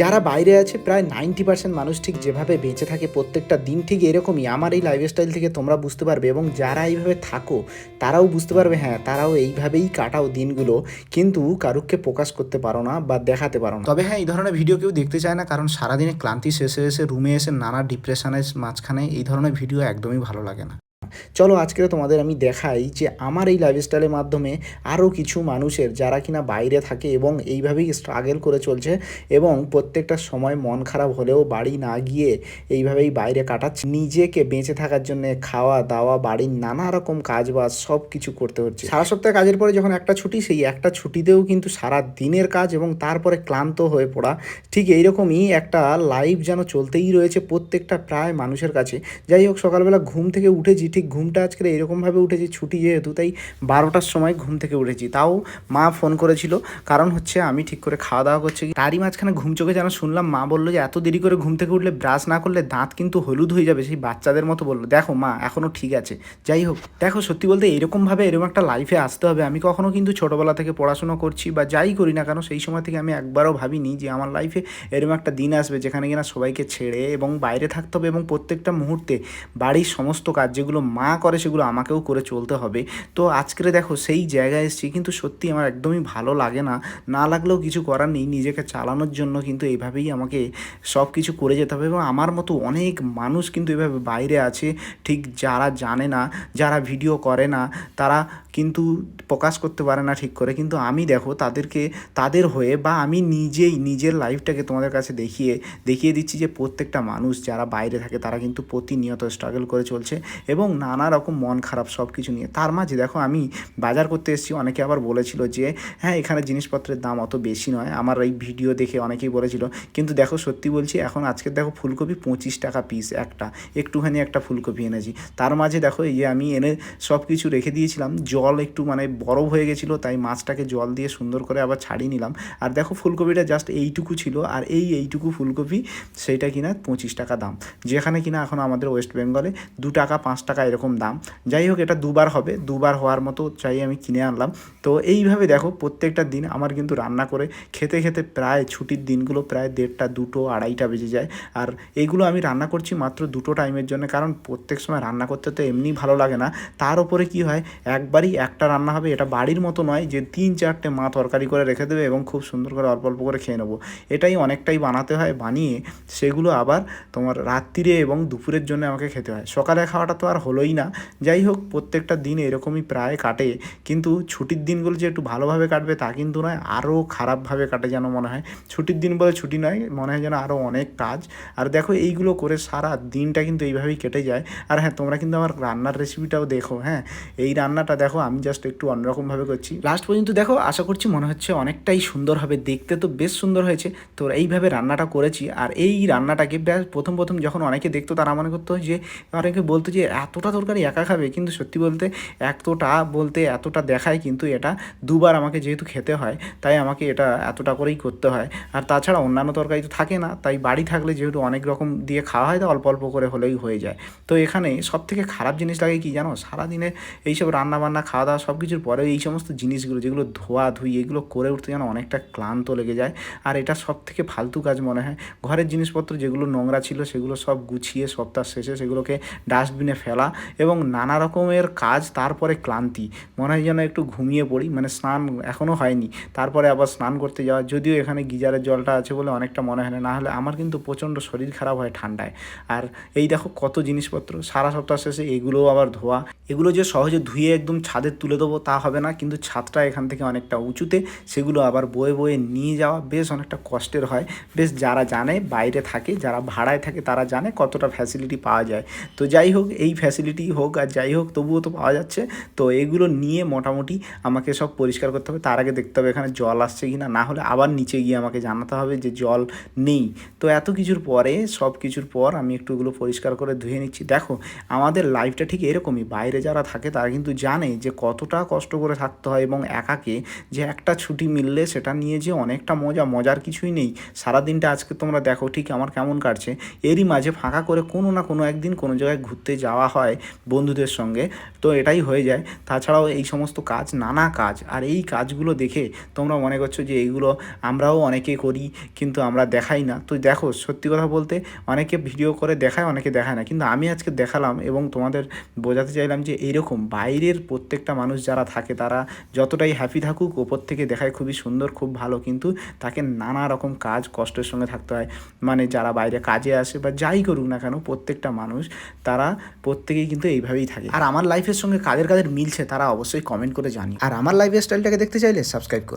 যারা বাইরে আছে, প্রায় নাইনটি পার্সেন্ট মানুষ ঠিক যেভাবে বেঁচে থাকে প্রত্যেকটা দিন ঠিক এরকমই। আমার এই লাইফস্টাইল থেকে তোমরা বুঝতে পারবে এবং যারা এইভাবে থাকো, তারাও বুঝতে পারবে হ্যাঁ তারাও এইভাবেই কাটাও দিনগুলো। কিন্তু কারুককে প্রকাশ করতে পারো না বা দেখাতে পারো না। তবে হ্যাঁ এই ধরনের ভিডিও কেউ দেখতে চায় না, কারণ সারাদিনে ক্লান্তি শেষে এসে রুমে এসে নানা ডিপ্রেশনের মাঝখানে এই ধরনের ভিডিও একদমই ভালো লাগে না। চলো আজকে তোমাদের আমি দেখাই যে আমার এই লাইফস্টাইলের মাধ্যমে আরও কিছু মানুষের যারা কিনা বাইরে থাকে এবং এইভাবেই স্ট্রাগল করে চলছে এবং প্রত্যেকটা সময় মন খারাপ হলেও বাড়ি না গিয়ে এইভাবেই বাইরে কাটাচ্ছে। নিজেকে বেঁচে থাকার জন্য খাওয়া, দাওয়া, বাড়ির নানা রকম কাজ বাজ সব কিছু করতে হচ্ছে। সারা সপ্তাহে কাজের পরে যখন একটা ছুটি, সেই একটা ছুটিতেও কিন্তু সারা দিনের কাজ এবং তারপরে ক্লান্ত হয়ে পড়া। ঠিক এইরকমই একটা লাইফ যেন চলতেই রয়েছে প্রত্যেকটা প্রায় মানুষের কাছে। যাই হোক, সকালবেলা ঘুম থেকে উঠেছি ঠিক ঘুমটা আজকে এরকমভাবে উঠেছি, ছুটি যেহেতু, তাই বারোটার সময় ঘুম থেকে উঠেছি। তাও মা ফোন করেছিল, কারণ হচ্ছে আমি ঠিক করে খাওয়া দাওয়া করছি। তারই মাঝখানে ঘুম চোখে যেন শুনলাম, মা বলল যে, এত দেরি করে ঘুম থেকে উঠলে ব্রাশ না করলে দাঁত কিন্তু হলুদ হয়ে যাবে। সেই বাচ্চাদের মতো বলল, দেখো মা এখনও ঠিক আছে। যাই হোক, দেখো সত্যি বলতে এরকমভাবে এরকম একটা লাইফে আসতে হবে। আমি কখনো কিন্তু ছোটোবেলা থেকে পড়াশোনা করছি বা যাই করি না কেন, সেই সময় থেকে আমি একবারও ভাবিনি যে, আমার লাইফে এরকম একটা দিন আসবে যেখানে কিনা সবাইকে ছেড়ে এবং বাইরে থাকতে হবে এবং প্রত্যেকটা মুহূর্তে বাড়ির সমস্ত কাজ যেগুলো মা করে, সেগুলো আমাকেও করে চলতে হবে। তো আজকে দেখো সেই জায়গায় এসেছি, কিন্তু সত্যি আমার একদমই ভালো লাগে না। না লাগলেও কিছু করার নেই নিজেকে চালানোর জন্য, কিন্তু এইভাবেই আমাকে সব কিছু করে যেতে হবে। এবং আমার মতো অনেক মানুষ কিন্তু এভাবে বাইরে আছে, ঠিক যারা জানে না, যারা ভিডিও করে না, তারা কিন্তু প্রকাশ করতে পারে না ঠিক করে। কিন্তু আমি দেখো তাদেরকে, তাদের হয়ে বা আমি নিজেই নিজের লাইফটাকে তোমাদের কাছে দেখিয়ে দেখিয়ে দিচ্ছি যে প্রত্যেকটা মানুষ যারা বাইরে থাকে, তারা কিন্তু প্রতিনিয়ত স্ট্রাগল করে চলছে। এবং নানা রকম মন খারাপ সব কিছু নিয়ে। তার মাঝে দেখো আমি বাজার করতে এসেছি, অনেকে আবার বলেছিল যে হ্যাঁ এখানে জিনিসপত্রের দাম অত বেশি নয়। আমার এই ভিডিও দেখে অনেকেই বলেছিল, কিন্তু দেখো, সত্যি বলছি, এখন আজকে দেখো ফুলকপি পঁচিশ টাকা পিস একটা, একটুখানি একটা ফুলকপি এনেছি। তার মাঝে দেখো এই যে আমি এনে সব কিছু রেখে দিয়েছিলাম, জল একটু মানে বরফ হয়ে গেছিল, তাই মাছটাকে জল দিয়ে সুন্দর করে আবার ছাড়িয়ে নিলাম। আর দেখো ফুলকপিটা জাস্ট এইটুকু ছিল, আর এই এইটুকু ফুলকপি, সেইটা কিনা পঁচিশ টাকা দাম। যেখানে কিনা এখন আমাদের ওয়েস্ট বেঙ্গলে দু টাকা, পাঁচ টাকা এরকম দাম। যাই হোক এটা দুবার হবে। দুবার হওয়ার মতো চাই আমি কিনে আনলাম। তো এইভাবে দেখো, প্রত্যেকটা দিন আমার কিন্তু রান্না করে খেতে খেতে প্রায় ছুটির দিনগুলো প্রায় দেড়টা, দুটো, আড়াইটা বেজে যায়। আর এইগুলো আমি রান্না করছি মাত্র দুটো টাইমের জন্য। কারণ প্রত্যেক সময় রান্না করতে তো এমনি ভালো লাগে না। তার উপরে কি হয়, একবারই একটা রান্না হবে, এটা বাড়ির মতো নয় যে তিন চারটে মা তরকারি করে রেখে দেবে এবং খুব সুন্দর করে অল্প অল্প করে খেয়ে নেব। এটাই অনেকটাই বানাতে হয়, বানিয়ে সেগুলো আবার তোমার রাত্রিরে এবং দুপুরের জন্য আমাকে খেতে হয়। সকালে খাওয়াটা তো আর হলোই না। যাই হোক প্রত্যেকটা দিন এরকমই প্রায় কাটে। কিন্তু ছুটির দিনগুলো যে একটু ভালোভাবে কাটবে তা কিন্তু নয়, আরও খারাপভাবে কাটে যেন মনে হয়। ছুটির দিন বলে ছুটি নয়, মনে হয় যেন আরও অনেক কাজ। আর দেখো, এইগুলো করে সারা দিনটা কিন্তু এইভাবেই কেটে যায়। আর হ্যাঁ তোমরা কিন্তু আমার রান্নার রেসিপিটাও দেখো হ্যাঁ? এই রান্নাটা দেখো, আমি জাস্ট একটু অন্যরকমভাবে করছি। লাস্ট পর্যন্ত দেখো, আশা করছি মনে হচ্ছে অনেকটাই সুন্দর হবে। দেখতে তো বেশ সুন্দর হয়েছে। তো এইভাবে রান্নাটা করেছি। আর এই রান্নাটাকে প্রথম প্রথম যখন অনেকে দেখতো, তারা মনে করতো যে, অনেকে বলতো যে এতটা তরকারি একা খাবে? কিন্তু সত্যি বলতে এতটা বলতে এতটা দেখায় কিন্তু এটা দুবার আমাকে যেহেতু খেতে হয়, তাই আমাকে এটা এতটা করেই করতে হয়। আর তাছাড়া অন্যান্য তরকারি তো থাকে না, তাই বাড়ি থাকলে যেহেতু অনেক রকম দিয়ে খাওয়া হয়, তো অল্প অল্প করে হলেই হয়ে যায়। তো এখানে সব থেকে খারাপ জিনিস লাগে কি জানো? সারাদিনে এইসব রান্না বান্না খাওয়া দাওয়া সব কিছুর পরে এই সমস্ত জিনিসগুলো, যেগুলো ধোয়া, ধুই, এগুলো করে উঠতে যেন অনেকটা ক্লান্ত লেগে যায়। আর এটা সব থেকে ফালতু কাজ মনে হয়। ঘরের জিনিসপত্র যেগুলো নোংরা ছিল, সেগুলো সব গুছিয়ে সপ্তাহ শেষে সেগুলোকে ডাস্টবিনে ফেলা এবং নানা রকমের কাজ, তারপরে ক্লান্তি। মনে হয় যেন একটু ঘুমিয়ে পড়ি। মানে স্নান এখনও হয়নি। তারপরে আবার স্নান করতে যাওয়া। যদিও এখানে গিজারের জলটা আছে বলে অনেকটা মনে হয় না। না হলে আমার কিন্তু প্রচণ্ড শরীর খারাপ হয় ঠান্ডায়। আর এই দেখো কত জিনিসপত্র। সারা সপ্তাহ শেষে এগুলোও আবার ধোয়া। এগুলো যে সহজে ধুয়ে একদম ছাদে তুলে দেবো তা হবে না। কিন্তু ছাদটা এখান থেকে অনেকটা উঁচুতে সেগুলো আবার বয়ে বয়ে নিয়ে যাওয়া বেশ অনেকটা কষ্টের হয়। বেশ যারা জানে বাইরে থাকে, যারা ভাড়ায় থাকে তারা জানে কতটা ফ্যাসিলিটি পাওয়া যায়। তো যাই হোক, এই ফ্যাসিলিটি হোক আর যাই হোক, তবুও তো পাওয়া যাচ্ছে। তো এগুলো নিয়ে মোটামুটি আমাকে সব পরিষ্কার করতে হবে। তার আগে দেখতে হবে এখানে জল আসছে কি না না হলে আবার নিচে গিয়ে আমাকে জানাতে হবে যে জল নেই। তো এত কিছুর পরে, সব কিছুর পর আমি একটু এগুলো পরিষ্কার করে ধুয়ে নিচ্ছি। দেখো, আমাদের লাইফটা ঠিক এরকমই। বাইরে যারা থাকে, তারা কিন্তু জানে যে কতটা কষ্ট করে থাকতে হয় এবং একাকে যে একটা ছুটি মিললে সেটা নিয়ে যে অনেকটা মজা, মজার কিছুই নেই। সারাদিনটা আজকে তোমরা দেখো, ঠিক আমার কেমন কাটছে। এরই মাঝে ফাঁকা করে কোনো না কোনো একদিন কোনো জায়গায় ঘুরতে যাওয়া হয়। হয় বন্ধুদের সঙ্গে। তো এটাই হয়ে যায়। তাছাড়াও এই সমস্ত কাজ, নানা কাজ, আর এই কাজগুলো দেখে তোমরা মনে করছ যে এইগুলো আমরাও অনেকে করি, কিন্তু আমরা দেখাই না। তো দেখো, সত্যি কথা বলতে অনেকে ভিডিও করে দেখায়, অনেকে দেখায় না। কিন্তু আমি আজকে দেখালাম এবং তোমাদের বোঝাতে চাইলাম যে এইরকম বাইরের প্রত্যেকটা মানুষ যারা থাকে, তারা যতটাই হ্যাপি থাকুক, ওপর থেকে দেখায় খুবই সুন্দর, খুব ভালো। কিন্তু তাকে নানা রকম কাজ কষ্টের সঙ্গে থাকতে হয়। মানে যারা বাইরে কাজে আসে বা যাই করুক না কেন, প্রত্যেকটা মানুষ, তারা প্রত্যেকেই কিন্তু এইভাবেই থাকে। আর আমার লাইফের সঙ্গে কাদের কাদের মিলছে তারা অবশ্যই কমেন্ট করে জানি আর আমার লাইফ স্টাইলটাকে দেখতে চাইলে সাবস্ক্রাইব করো।